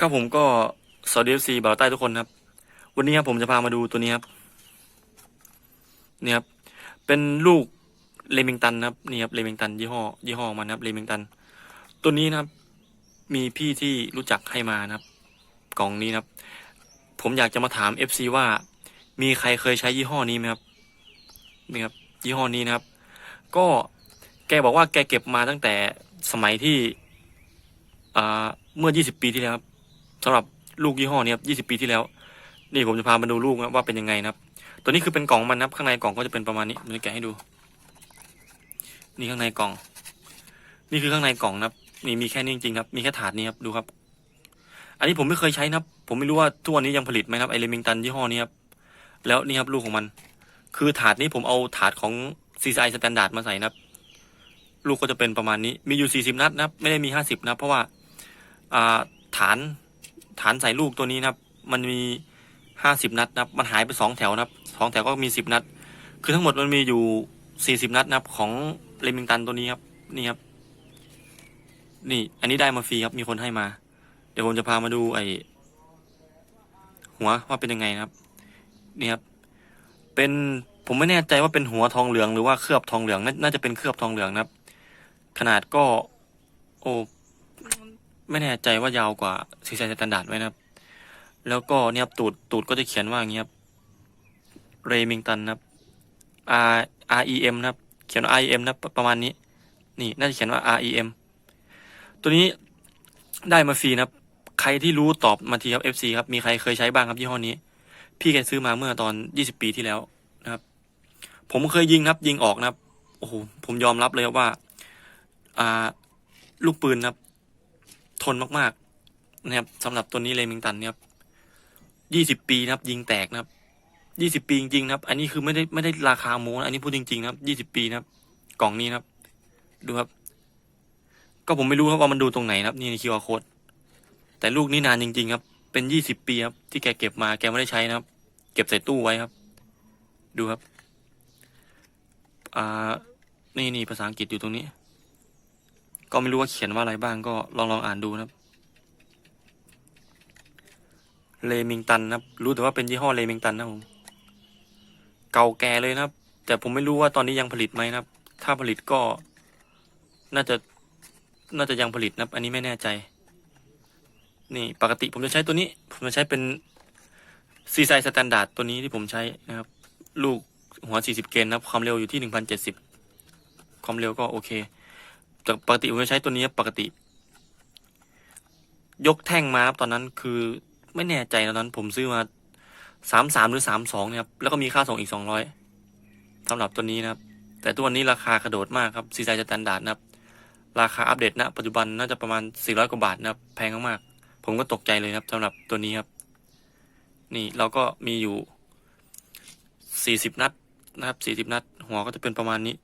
ครับผมก็สวัสดีเอฟซีบ่าวใต้ทุกคนครับ วันนี้ครับผมจะพามาดูตัวนี้ครับนี่ครับเป็นลูกเลมิงตันนะครับนี่ครับเลมิงตันยี่ห้อยี่ห้อมันนะครับเลมิงตันตัวนี้นะครับ มีพี่ที่รู้จักให้มานะครับ กล่องนี้นะครับ ผมอยากจะมาถาม FC ว่า มีใครเคยใช้ยี่ห้อนี้ไหมครับนี่ครับยี่ห้อนี้นะครับ ก็แกบอกว่าแกเก็บมาตั้งแต่สมัยที่อ่าเมื่อ 20 ปีที่แล้วครับ สำหรับลูกยี่ห้อนี้ครับ20ปีที่แล้ว นี่ผมจะพามาดูลูกนะว่าเป็นยังไงนะครับ ตัวนี้คือเป็นกล่องมันนะครับ ข้างในกล่องก็จะเป็นประมาณนี้ผมจะแกะให้ดู นี่ข้างในกล่อง นี่คือข้างในกล่องนะครับ นี่มีแค่นี้จริงๆครับ มีแค่ถาดนี้ครับดูครับ อันนี้ผมไม่เคยใช้นะครับ ผมไม่รู้ว่าทุกวันนี้ยังผลิตไหมครับไอเลมิงตันยี่ห้อนี้ครับ แล้วนี่ครับลูกของมัน คือถาดนี้ผมเอาถาดของ CCI Standard มาใส่นะครับ ลูกก็จะเป็นประมาณนี้ มีอยู่40นัดนะครับ ไม่ได้มี50นะครับเพราะว่า อ่าฐาน ฐานใส่ลูกตัวนี้นะครับ มันมี50นัดนะครับ มันหายไป2แถวนะครับสองแถวก็มี10นัด คือทั้งหมดมันมีอยู่40นัดนะครับของเลมิงตันตัวนี้ครับ นี่ครับ นี่ อันนี้ได้มาฟรีครับ มีคนให้มา เดี๋ยวผมจะพามาดูไอหัวว่าเป็นยังไงนะครับ นี่ครับ เป็นผมไม่แน่ใจว่าเป็นหัวทองเหลืองหรือว่าเคลือบทองเหลืองน,น่าจะเป็นเคลือบทองเหลืองนะครับ ขนาดก็ โอ้ ไม่แน่ใจว่ายาวกว่าซีไซสแตนดาร์ดไหมนะครับ แล้วก็เนี่ยครับตูดตูดก็จะเขียนว่าอย่างเงี้ยครับเรมิงตันนะครับ R R E M นะครับ เขียนว่า R E M นะรประมาณนี้ นี่น่าจะเขียนว่า R E M ตัวนี้ได้มาฟรีนะครับ ใครที่รู้ตอบมาทีครับ FC ครับ มีใครเคยใช้บ้างครับยี่ห้อนี้ พี่แกซื้อมาเมื่อตอน 20 ปีที่แล้วนะครับ ผมเคยยิงนะครับ ยิงออกนะครับ โอ้โห ผมยอมรับเลยครับว่า อ่า ลูกปืนนะครับ ทนมากๆนะครับสำหรับตัวนี้เลมิงตันเนี่ยครับยี่สิบปีนะครับ ยิงแตกนะครับยี่สิบปีจริงๆนะครับ อันนี้คือไม่ได้ไม่ได้ราคาโม้นะอันนี้พูดจริงๆนะครับยี่สิบปีนะครับ กล่องนี้นะครับ ดูครับ ก็ผมไม่รู้ครับว่ามันดูตรงไหนนะครับนี่ในคิวอาร์โค้ดแต่ลูกนี้นานจริง ๆ ครับ เป็นยี่สิบปีครับ ที่แกเก็บมาแกไม่ได้ใช้นะครับ เก็บใส่ตู้ไว้ครับ ดูครับ อ่า นี่นี่ภาษาอังกฤษอยู่ตรงนี้ ก็ไม่รู้ว่าเขียนว่าอะไรบ้างก็ลองลองอ่านดูนะครับ เลมิงตันนะครับ รู้แต่ว่าเป็นยี่ห้อเลมิงตันนะผม เก่าแก่เลยนะครับ แต่ผมไม่รู้ว่าตอนนี้ยังผลิตไหมนะครับ ถ้าผลิตก็ น่าจะ น่าจะยังผลิตนะครับ อันนี้ไม่แน่ใจ นี่ปกติผมจะใช้ตัวนี้ ผมจะใช้เป็นซีไซสแตนดาร์ดตัวนี้ที่ผมใช้นะครับ ลูกหัว 40 เกนนะครับ ความเร็วอยู่ที่ 1,070 ความเร็วก็โอเค แต่ปกติผมจะใช้ตัวนี้ปกติ ยกแท่งมาครับตอนนั้นคือไม่แน่ใจตอนนั้น ผมซื้อมาสามสามหรือสามสองเนี่ยครับแล้วก็มีค่าส่งอีกสองร้อยสำหรับตัวนี้นะครับ แต่ตัวนี้ราคากระโดดมากครับซีไซสแตนดาร์ดนะครับ ราคาอัปเดตณปัจจุบันน่าจะประมาณสี่ร้อยกว่าบาทนะครับ แพงมากๆผมก็ตกใจเลยครับสำหรับตัวนี้ครับ นี่เราก็มีอยู่สี่สิบนัดนะครับสี่สิบนัด หัวก็จะเป็นประมาณนี้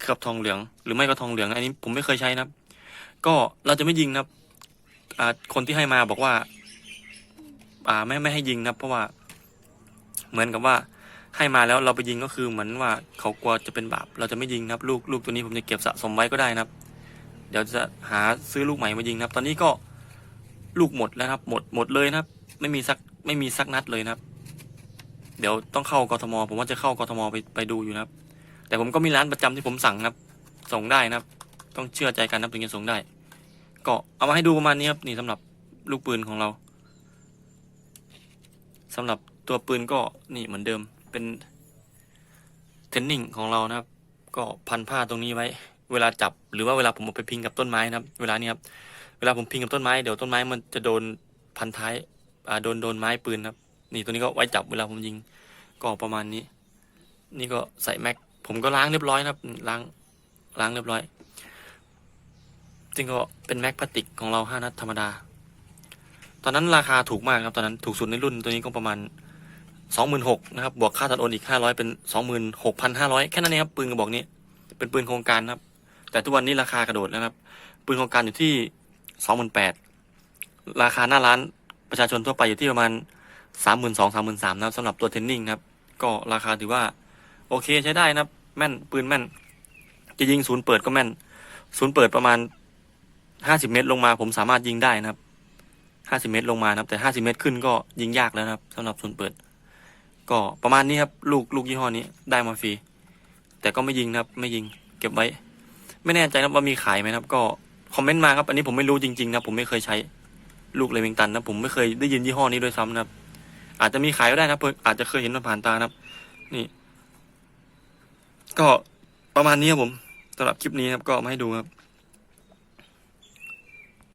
เคลือบทองเหลือง หรือไม่ก็ทองเหลือง อันนี้ผมไม่เคยใช้นะครับ ก็เราจะไม่ยิงนะครับคนที่ให้มาบอกว่า อ่าไม่ไม่ให้ยิงนะครับ เพราะว่า เหมือนกับว่าให้มาแล้วเราไปยิงก็คือเหมือนว่าเขากลัวจะเป็นบาป เราจะไม่ยิงนะครับ ลูกลูกตัวนี้ผมจะเก็บสะสมไว้ก็ได้นะครับ เดี๋ยวจะหาซื้อลูกใหม่มายิงนะครับ ตอนนี้ก็ลูกหมดแล้วครับ หมดหมดเลยนะครับ ไม่มีสักไม่มีสักนัดเลยนะครับ เดี๋ยวต้องเข้ากทม ผมว่าจะเข้ากทมไปไปดูอยู่นะครับ แต่ผมก็มีร้านประจำที่ผมสั่งนะครับ ส่งได้นะครับ ต้องเชื่อใจกันนะถึงจะส่งได้ ก็เอามาให้ดูประมาณนี้ครับนี่สำหรับลูกปืนของเราสำหรับตัวปืนก็นี่เหมือนเดิมเป็นเทนนิงของเรานะครับ ก็พันผ้าตรงนี้ไว้ เวลาจับหรือว่าเวลาผมเอาไปพิงกับต้นไม้นะครับ เวลานี้ครับเวลาผมพิงกับต้นไม้เดี๋ยวต้นไม้มันจะโดนพันท้ายอ่าโดนโดนไม้ปืนครับ นี่ตัวนี้ก็ไว้จับเวลาผมยิงก็ประมาณนี้ นี่ก็ใส่แม็ก ผมก็ล้างเรียบร้อยนะครับ ล้างล้างเรียบร้อยจริงก็เป็นแม็กพลาสติกของเราห้านัดธรรมดา ตอนนั้นราคาถูกมากครับ ตอนนั้นถูกสุดในรุ่นตัวนี้ก็ประมาณสองหมื่นหกนะครับ บวกค่าตัดโอนอีกห้าร้อยเป็นสองหมื่นหกพันห้าร้อยแค่นั้นเองครับ ปืนกระบอกนี้ เป็นปืนโครงการนะครับ แต่ทุกวันนี้ราคากระโดดแล้วนะครับ ปืนโครงการอยู่ที่สองหมื่นแปดราคาหน้าร้านประชาชนทั่วไปอยู่ที่ประมาณสามหมื่นสองสามหมื่นสามนะครับสำหรับตัวเทนนิงครับ ก็ราคาถือว่า โอเคใช้ได้นะแม่นปืนแม่น จะยิงศูนย์เปิดก็แม่น ศูนย์เปิดประมาณห้าสิบเมตรลงมา ผมสามารถยิงได้นะครับห้าสิบเมตรลงมานะครับ แต่ห้าสิบเมตรขึ้นก็ยิงยากแล้วนะครับสำหรับส่วนเปิด ก็ประมาณนี้ครับ ลูกลูกยี่ห้อนี้ได้มาฟรีแต่ก็ไม่ยิงนะครับ ไม่ยิงเก็บไว้ ไม่แน่ใจนะว่ามีขายไหมครับ ก็คอมเมนต์มาครับ อันนี้ผมไม่รู้จริงๆนะผมไม่เคยใช้ลูกเลมิงตันนะผมไม่เคยได้ยินยี่ห้อนี้ด้วยซ้ำนะครับ อาจจะมีขายก็ได้นะเพิ่งอาจจะเคยเห็นผ่านตานะครับ นี่ ก็ประมาณนี้ครับผมสำหรับคลิปนี้ครับก็มาให้ดูครับ